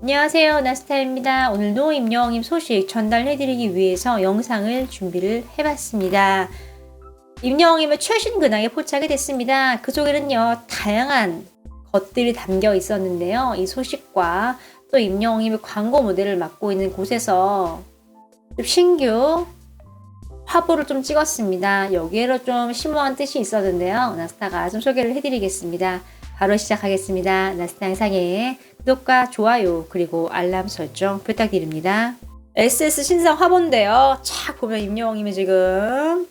안녕하세요. 나스타입니다. 오늘도 임영웅님 소식 전달해드리기 위해서 영상을 준비를 해봤습니다. 임영웅님의 최신 근황에 포착이 됐습니다. 그 속에는요, 다양한 것들이 담겨 있었는데요. 이 소식과 또 임영웅님의 광고 모델을 맡고 있는 곳에서 신규 화보를 좀 찍었습니다. 여기에로 좀 심오한 뜻이 있었는데요. 나스타가 좀 소개를 해드리겠습니다. 바로 시작하겠습니다. 나스타 영상에 구독과 좋아요 그리고 알람 설정 부탁드립니다. SS 신상 화보인데요. 쫙 보면 임영웅님이 지금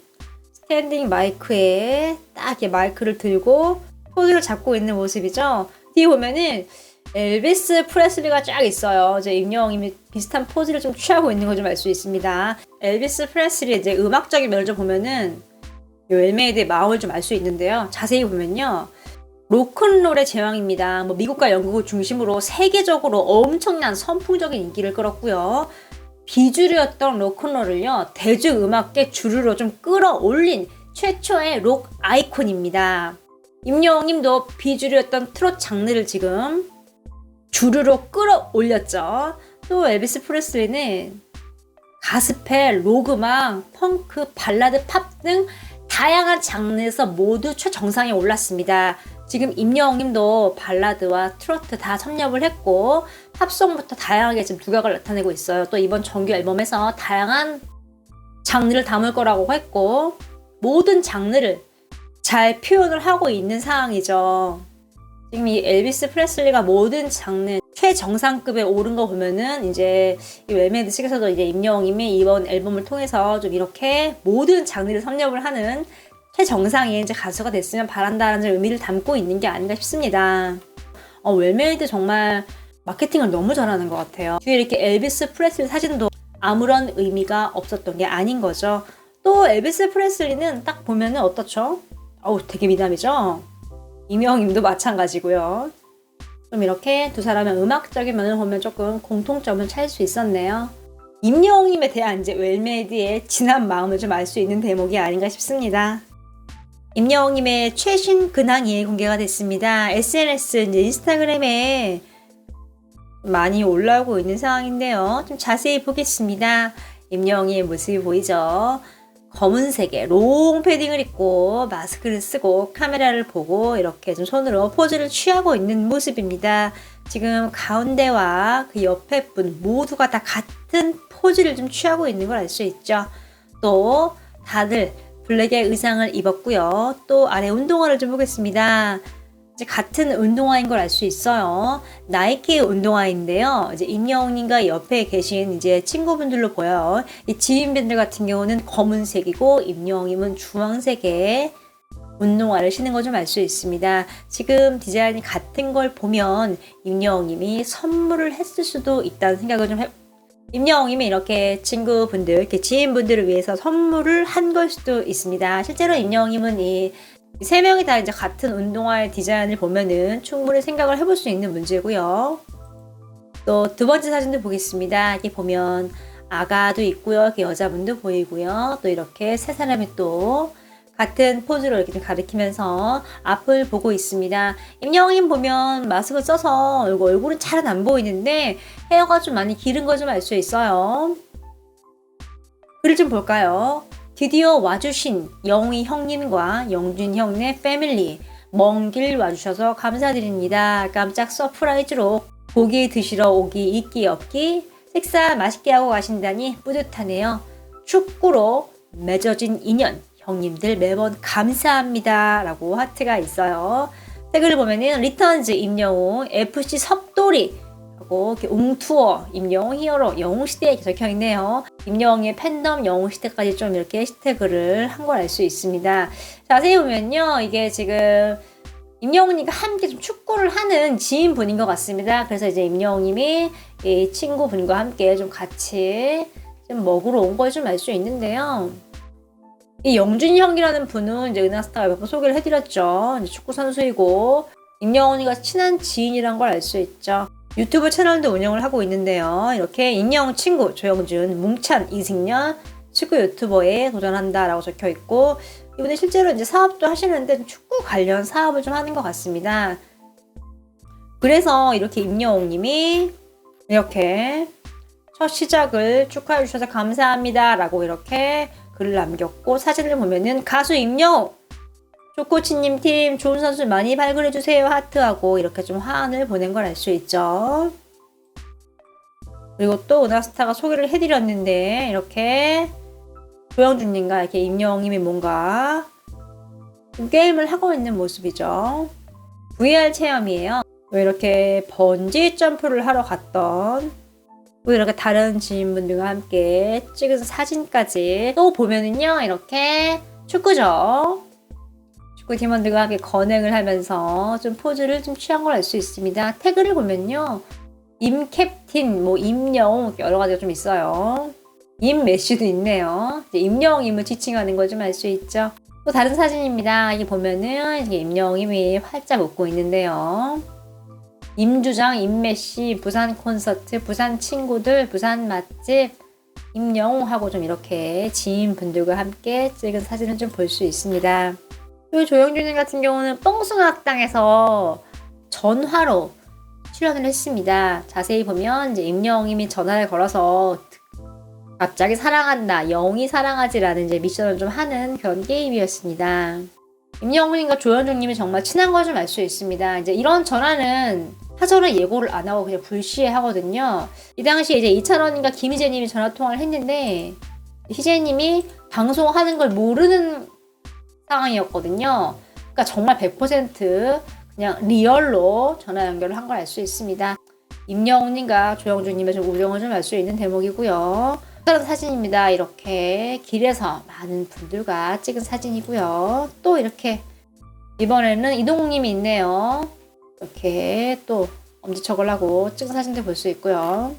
스탠딩 마이크에 딱 이렇게 마이크를 들고 포즈를 잡고 있는 모습이죠. 뒤에 보면은 엘비스 프레슬리가 쫙 있어요. 이제 임영웅님이 비슷한 포즈를 좀 취하고 있는 걸 좀 알 수 있습니다. 엘비스 프레슬리 이제 음악적인 면을 좀 보면은 웰메이드의 마음을 좀 알 수 있는데요. 자세히 보면요. 로큰롤의 제왕입니다. 뭐 미국과 영국을 중심으로 세계적으로 엄청난 선풍적인 인기를 끌었고요. 비주류였던 로큰롤을요 대중 음악계 주류로 좀 끌어올린 최초의 록 아이콘입니다. 임영웅님도 비주류였던 트롯 장르를 지금 주류로 끌어올렸죠. 또 엘비스 프레슬리는 가스펠, 로그망, 펑크, 발라드, 팝 등 다양한 장르에서 모두 최정상에 올랐습니다. 지금 임영웅님도 발라드와 트로트 다 섭렵을 했고 팝송부터 다양하게 지금 두각을 나타내고 있어요. 또 이번 정규 앨범에서 다양한 장르를 담을 거라고 했고 모든 장르를 잘 표현을 하고 있는 상황이죠. 지금 이 엘비스 프레슬리가 모든 장르 최정상급에 오른 거 보면은 이제 이 웰메이드 측에서도 이제 임영웅님이 이번 앨범을 통해서 좀 이렇게 모든 장르를 섭렵을 하는 최정상의 이제 가수가 됐으면 바란다는 의미를 담고 있는 게 아닌가 싶습니다. 어, 웰메이드 정말 마케팅을 너무 잘하는 것 같아요. 뒤에 이렇게 엘비스 프레슬리 사진도 아무런 의미가 없었던 게 아닌 거죠. 또 엘비스 프레슬리는 딱 보면은 어떻죠? 어우, 되게 미남이죠? 이명임도 마찬가지고요. 좀 이렇게 두 사람의 음악적인 면을 보면 조금 공통점을 찾을 수 있었네요. 임영웅님에 대한 이제 웰메이드의 진한 마음을 좀 알 수 있는 대목이 아닌가 싶습니다. 임영웅님의 최신 근황이 공개가 됐습니다. SNS, 이제 인스타그램에 많이 올라오고 있는 상황인데요. 좀 자세히 보겠습니다. 임영웅의 모습이 보이죠? 검은색의 롱 패딩을 입고 마스크를 쓰고 카메라를 보고 이렇게 좀 손으로 포즈를 취하고 있는 모습입니다. 지금 가운데와 그 옆에 분 모두가 다 같은 포즈를 좀 취하고 있는 걸 알 수 있죠. 또 다들 블랙의 의상을 입었고요. 또 아래 운동화를 좀 보겠습니다. 이제 같은 운동화인 걸 알 수 있어요. 나이키 운동화인데요. 이제 임영웅님과 옆에 계신 이제 친구분들로 보여요. 이 지인분들 같은 경우는 검은색이고 임영웅님은 주황색의 운동화를 신는 거좀 알 수 있습니다. 지금 디자인이 같은 걸 보면 임영웅님이 선물을 했을 수도 있다는 생각을 좀 해, 임영웅님이 이렇게 친구분들, 이렇게 지인분들을 위해서 선물을 한 걸 수도 있습니다. 실제로 임영웅님은 이 세 명이 다 이제 같은 운동화의 디자인을 보면은 충분히 생각을 해볼 수 있는 문제고요. 또 두 번째 사진도 보겠습니다. 이렇게 보면 아가도 있고요. 여자분도 보이고요. 또 이렇게 세 사람이 또 같은 포즈로 이렇게 좀 가리키면서 앞을 보고 있습니다. 임영웅님 보면 마스크 써서 얼굴은 잘안 보이는데 헤어가 좀 많이 기른 거 좀 알 수 있어요. 글을 좀 볼까요? 드디어 와주신 영희 형님과 영준 형네 패밀리 먼 길 와주셔서 감사드립니다. 깜짝 서프라이즈로 고기 드시러 오기 있기 없기 식사 맛있게 하고 가신다니 뿌듯하네요. 축구로 맺어진 인연 형님들 매번 감사합니다. 라고 하트가 있어요. 댓글을 보면은 리턴즈 임영웅 FC 섭돌이 이렇게 웅투어 임영웅 히어로 영웅시대에 적혀 있네요. 임영웅의 팬덤 영웅시대까지 좀 이렇게 해시태그를 한 걸 알 수 있습니다. 자세히 보면요. 이게 지금 임영웅님과 함께 좀 축구를 하는 지인분인 것 같습니다. 그래서 이제 임영웅님이 이 친구분과 함께 좀 같이 좀 먹으러 온 걸 좀 알 수 있는데요. 이 영준이 형이라는 분은 이제 은하스타가 몇 번 소개를 해드렸죠. 축구 선수이고 임영웅이가 친한 지인이란 걸 알 수 있죠. 유튜브 채널도 운영을 하고 있는데요. 이렇게 임영웅 친구 조영준, 뭉찬, 이승연 축구 유튜버에 도전한다라고 적혀 있고 이분은 실제로 이제 사업도 하시는데 축구 관련 사업을 좀 하는 것 같습니다. 그래서 이렇게 임영웅님이 이렇게 첫 시작을 축하해 주셔서 감사합니다 라고 이렇게 글을 남겼고 사진을 보면은 가수 임영웅 조코치님 팀 좋은 선수 많이 발굴해 주세요 하트하고 이렇게 좀 화환을 보낸 걸 알 수 있죠. 그리고 또 은하스타가 소개를 해드렸는데 이렇게 조영준님과 이렇게 임영웅님이 뭔가 좀 게임을 하고 있는 모습이죠. VR 체험이에요. 왜 이렇게 번지 점프를 하러 갔던 또 이렇게 다른 지인분들과 함께 찍은 사진까지 또 보면은요 이렇게 축구죠. 축구 팀원들과 함께 건행을 하면서 좀 포즈를 좀 취한 걸 알 수 있습니다. 태그를 보면요 임 캡틴, 뭐 임영웅 여러 가지가 좀 있어요. 임 메시도 있네요. 임영웅임을 지칭하는 걸 좀 알 수 있죠. 또 다른 사진입니다. 이게 보면은 이게 임영웅임이 활짝 웃고 있는데요. 임주장, 임메시, 부산 콘서트, 부산 친구들, 부산 맛집, 임영웅하고 좀 이렇게 지인분들과 함께 찍은 사진을 좀 볼 수 있습니다. 그리고 조영준님 같은 경우는 뻥숭학당에서 전화로 출연을 했습니다. 자세히 보면 이제 임영웅님이 전화를 걸어서 갑자기 사랑한다, 영이 사랑하지라는 이제 미션을 좀 하는 그런 게임이었습니다. 임영웅님과 조현중님이 정말 친한 걸 좀 알 수 있습니다. 이제 이런 전화는 사전에 예고를 안 하고 그냥 불시에 하거든요. 이 당시에 이제 이찬원님과 김희재님이 전화 통화를 했는데 희재님이 방송하는 걸 모르는 상황이었거든요. 그러니까 정말 100% 그냥 리얼로 전화 연결을 한 걸 알 수 있습니다. 임영웅님과 조영준님의 좀 우정을 좀 알 수 있는 대목이고요. 다른 사진입니다. 이렇게 길에서 많은 분들과 찍은 사진이고요. 또 이렇게 이번에는 이동욱님이 있네요. 이렇게 또 엄지척을 하고 찍은 사진들 볼 수 있고요.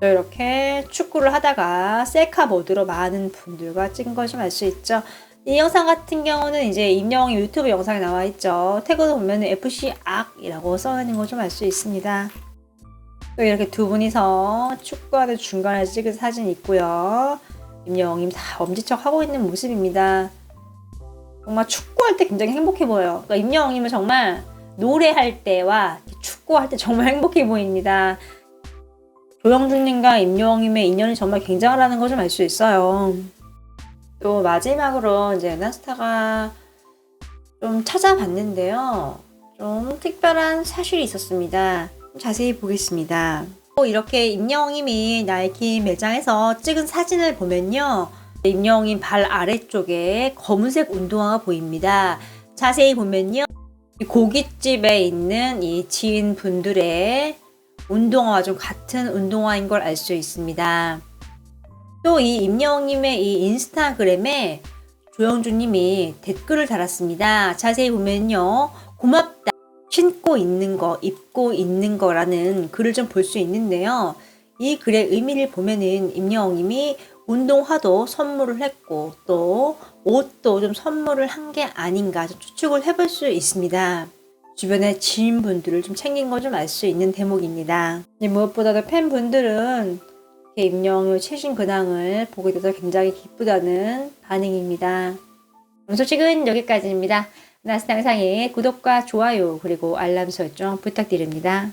또 이렇게 축구를 하다가 셀카 모드로 많은 분들과 찍은 걸좀알수 있죠. 이 영상 같은 경우는 이제 임영웅 유튜브 영상에 나와 있죠. 태그도 보면 FC 악이라고 써있는 걸좀알 수 있습니다. 또 이렇게 두 분이서 축구하는 중간에 찍은 사진 있고요. 임영웅님 다 엄지척 하고 있는 모습입니다. 정말 축구할 때 굉장히 행복해 보여요. 그러니까 임영웅님은 정말 노래할 때와 축구할 때 정말 행복해 보입니다. 조영준님과 임영웅님의 인연이 정말 굉장하다는 걸 좀 알 수 있어요. 또 마지막으로 이제 나스타가 좀 찾아봤는데요. 좀 특별한 사실이 있었습니다. 자세히 보겠습니다. 또 이렇게 임영웅님이 나이키 매장에서 찍은 사진을 보면요. 임영웅님 발 아래쪽에 검은색 운동화가 보입니다. 자세히 보면요. 이 고깃집에 있는 이 지인분들의 운동화와 좀 같은 운동화인 걸 알 수 있습니다. 또 이 임영웅님의 이 인스타그램에 조영주님이 댓글을 달았습니다. 자세히 보면요. 고맙다. 신고 있는 거, 입고 있는 거라는 글을 좀 볼 수 있는데요. 이 글의 의미를 보면은 임영웅님이 운동화도 선물을 했고 또 옷도 좀 선물을 한 게 아닌가 좀 추측을 해볼 수 있습니다. 주변의 지인분들을 좀 챙긴 거 좀 알 수 있는 대목입니다. 무엇보다도 팬분들은 임영웅 최신 근황을 보게 돼서 굉장히 기쁘다는 반응입니다. 오늘 소식은 여기까지입니다. 나스 영상에 구독과 좋아요 그리고 알람 설정 부탁드립니다.